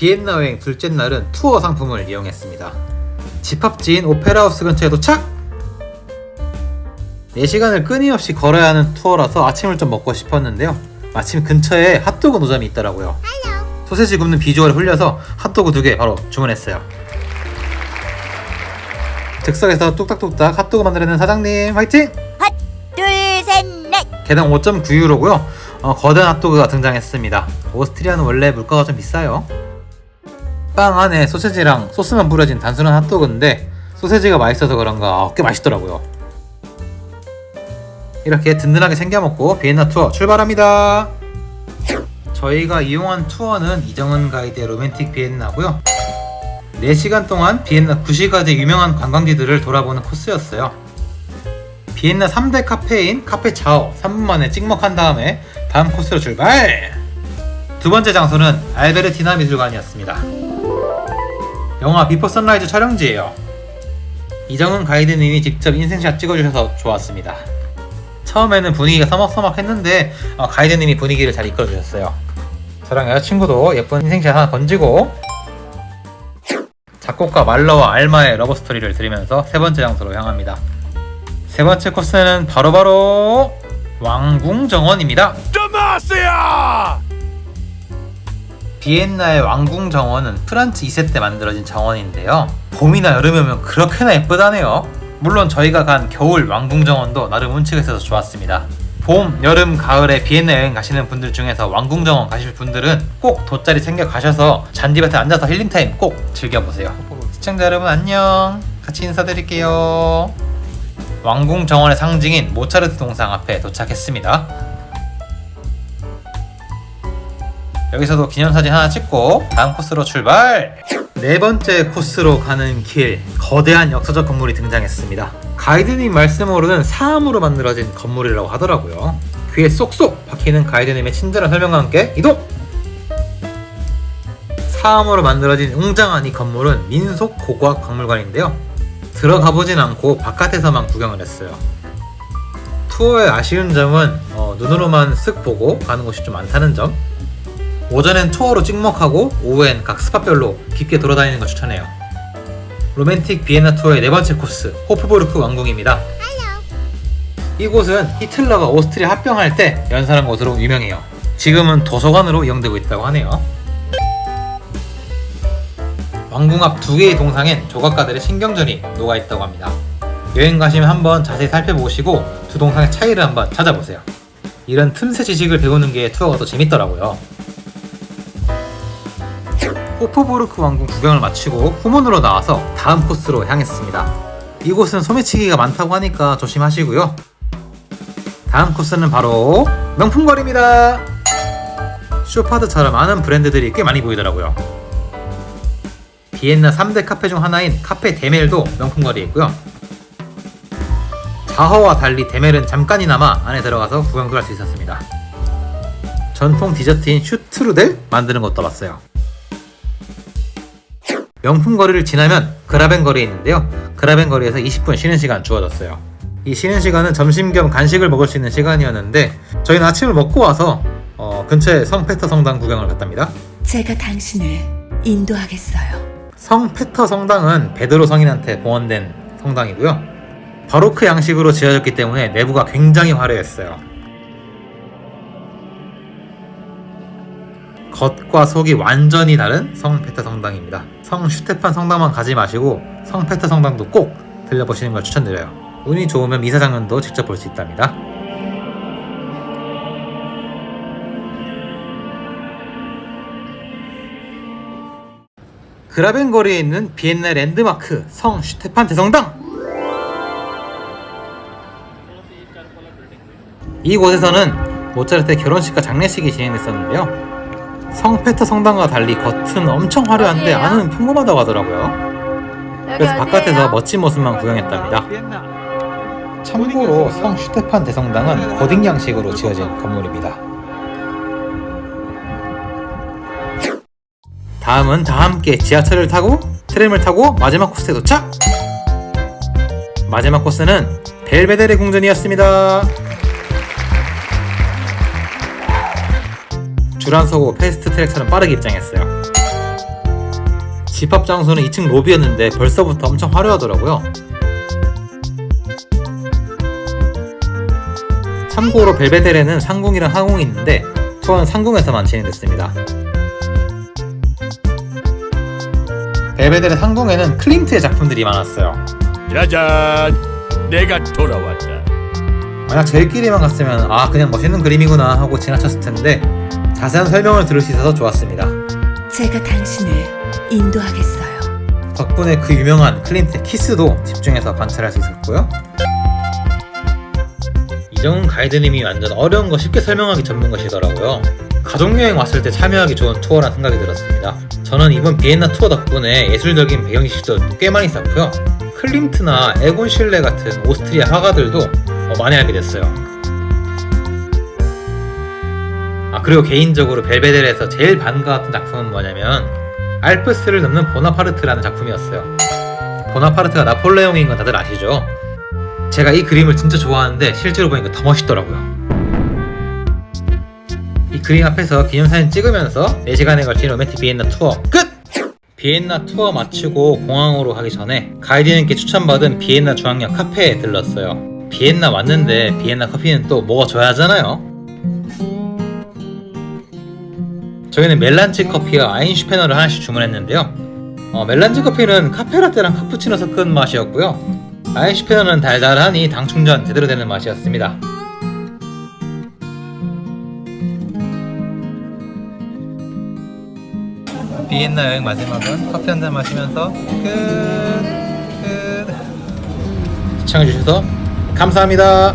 비엔나 여행 둘째 날은 투어 상품을 이용했습니다. 집합지인 오페라하우스 근처에 도착! 4시간을 끊임없이 걸어야 하는 투어라서 아침을 좀 먹고 싶었는데요. 마침 근처에 핫도그 노점이 있더라고요. 소세지 굽는 비주얼에 홀려서 핫도그 두 개 바로 주문했어요. 즉석에서 뚝딱뚝딱 핫도그 만들어내는 사장님 화이팅! 둘, 셋, 넷. 개당 5.9유로고요. 어, 거대한 핫도그가 등장했습니다. 오스트리아는 원래 물가가 좀 비싸요. 빵 안에 소세지랑 소스만 뿌려진 단순한 핫도그인데 소세지가 맛있어서 그런가 꽤 맛있더라고요. 이렇게 든든하게 챙겨 먹고 비엔나 투어 출발합니다. 저희가 이용한 투어는 이정은 가이드의 로맨틱 비엔나고요. 4시간 동안 비엔나 9시가지 유명한 관광지들을 돌아보는 코스였어요. 비엔나 3대 카페인 카페 자오 3분 만에 찍먹한 다음에 다음 코스로 출발! 두 번째 장소는 알베르티나 미술관이었습니다. 영화 비포 선라이즈 촬영지예요. 이정은 가이드님이 직접 인생샷 찍어주셔서 좋았습니다. 처음에는 분위기가 서먹서먹했는데 어, 가이드님이 분위기를 잘 이끌어주셨어요. 저랑 여자친구도 예쁜 인생샷 하나 건지고 작곡가 말러와 알마의 러브 스토리를 들으면서 세 번째 장소로 향합니다. 세 번째 코스는 바로바로 왕궁정원입니다. Demacia! 비엔나의 왕궁 정원은 프란츠 2세 때 만들어진 정원인데요. 봄이나 여름에 오면 그렇게나 예쁘다네요. 물론 저희가 간 겨울 왕궁 정원도 나름 운치가 있어서 좋았습니다. 봄, 여름, 가을에 비엔나 여행 가시는 분들 중에서 왕궁 정원 가실 분들은 꼭 돗자리 챙겨 가셔서 잔디밭에 앉아서 힐링타임 꼭 즐겨보세요. 시청자 여러분 안녕. 같이 인사드릴게요. 왕궁 정원의 상징인 모차르트 동상 앞에 도착했습니다. 여기서도 기념사진 하나 찍고 다음 코스로 출발! 네 번째 코스로 가는 길, 거대한 역사적 건물이 등장했습니다. 가이드님 말씀으로는 사암으로 만들어진 건물이라고 하더라고요. 귀에 쏙쏙 박히는 가이드님의 친절한 설명과 함께 이동! 사암으로 만들어진 웅장한 이 건물은 민속 고고학 박물관인데요. 들어가 보진 않고 바깥에서만 구경을 했어요. 투어의 아쉬운 점은 어, 눈으로만 쓱 보고 가는 곳이 좀 많다는 점. 오전엔 투어로 찍먹하고 오후엔 각 스팟별로 깊게 돌아다니는 걸 추천해요. 로맨틱 비엔나 투어의 네 번째 코스 호프부르크 왕궁입니다. 이곳은 히틀러가 오스트리아 합병할 때 연설한 곳으로 유명해요. 지금은 도서관으로 이용되고 있다고 하네요. 왕궁 앞 두 개의 동상엔 조각가들의 신경전이 녹아 있다고 합니다. 여행 가시면 한번 자세히 살펴보시고 두 동상의 차이를 한번 찾아보세요. 이런 틈새 지식을 배우는 게 투어가 더 재밌더라고요. 호프부르크 왕궁 구경을 마치고 후문으로 나와서 다음 코스로 향했습니다. 이곳은 소매치기가 많다고 하니까 조심하시고요. 다음 코스는 바로 명품거리입니다. 쇼파드처럼 많은 브랜드들이 꽤 많이 보이더라고요. 비엔나 3대 카페 중 하나인 카페 데멜도 명품거리에 있고요. 자허와 달리 데멜은 잠깐이나마 안에 들어가서 구경도 할 수 있었습니다. 전통 디저트인 슈트루델 만드는 것도 봤어요. 명품 거리를 지나면 그라벤 거리에 있는데요. 그라벤 거리에서 20분 쉬는 시간 주어졌어요. 이 쉬는 시간은 점심 겸 간식을 먹을 수 있는 시간이었는데 저희는 아침을 먹고 와서 어, 근처에 성 페터 성당 구경을 갔답니다. 제가 당신을 인도하겠어요. 성 페터 성당은 베드로 성인한테 봉헌된 성당이고요. 바로크 양식으로 지어졌기 때문에 내부가 굉장히 화려했어요. 겉과 속이 완전히 다른 성 페터 성당입니다. 성 슈테판 성당만 가지 마시고 성 페터 성당도 꼭 들려보시는 걸 추천드려요. 운이 좋으면 미사 장면도 직접 볼 수 있답니다. 그라벤 거리에 있는 비엔나 랜드마크 성 슈테판 대성당. 이곳에서는 모차르트의 결혼식과 장례식이 진행됐었는데요. 성페터 성당과 달리 겉은 엄청 화려한데 안은 평범하다고 하더라고요. 그래서 바깥에서 멋진 모습만 구경했답니다. 참고로 성 슈테판 대성당은 고딕 양식으로 지어진 건물입니다. 다음은 다 함께 지하철을 타고 트램을 타고 마지막 코스에 도착! 마지막 코스는 벨베데레 궁전이었습니다. 줄안 서고 패스트 트랙처럼 빠르게 입장했어요. 집합 장소는 2층 로비였는데 벌써부터 엄청 화려하더라고요. 참고로 벨베데레는 상궁이랑 하궁이 있는데 투어는 상궁에서만 진행됐습니다. 벨베데레 상궁에는 클림트의 작품들이 많았어요. 짜잔, 내가 돌아왔다. 만약 저희끼리만 갔으면 아 그냥 멋있는 그림이구나 하고 지나쳤을 텐데 자세한 설명을 들을 수 있어서 좋았습니다. 제가 당신을 인도하겠어요. 덕분에 그 유명한 클림트의 키스도 집중해서 관찰할 수 있었고요. 이정훈 가이드님이 완전 어려운 거 쉽게 설명하기 전문가시더라고요. 가족여행 왔을 때 참여하기 좋은 투어란 생각이 들었습니다. 저는 이번 비엔나 투어 덕분에 예술적인 배경지식도 꽤 많이 쌓고요. 클림트나 에곤 실레 같은 오스트리아 화가들도 어, 많이 알게 됐어요. 아 그리고 개인적으로 벨베데레에서 제일 반가웠던 작품은 뭐냐면 알프스를 넘는 보나파르트라는 작품이었어요. 보나파르트가 나폴레옹인 건 다들 아시죠? 제가 이 그림을 진짜 좋아하는데 실제로 보니까 더 멋있더라고요. 이 그림 앞에서 기념사진 찍으면서 4시간에 걸친 로맨틱 비엔나 투어 끝! 비엔나 투어 마치고 공항으로 가기 전에 가이드님께 추천받은 비엔나 중앙역 카페에 들렀어요. 비엔나 왔는데 비엔나 커피는 또 먹어줘야 하잖아요. 저희는 멜란치 커피와 아인슈페너를 하나씩 주문했는데요. 어, 멜란치 커피는 카페라떼랑 카푸치노 섞은 맛이었고요. 아인슈페너는 달달하니 당 충전 제대로 되는 맛이었습니다. 비엔나 여행 마지막은 커피 한 잔 마시면서 끝. 끝. 시청해주셔서 감사합니다.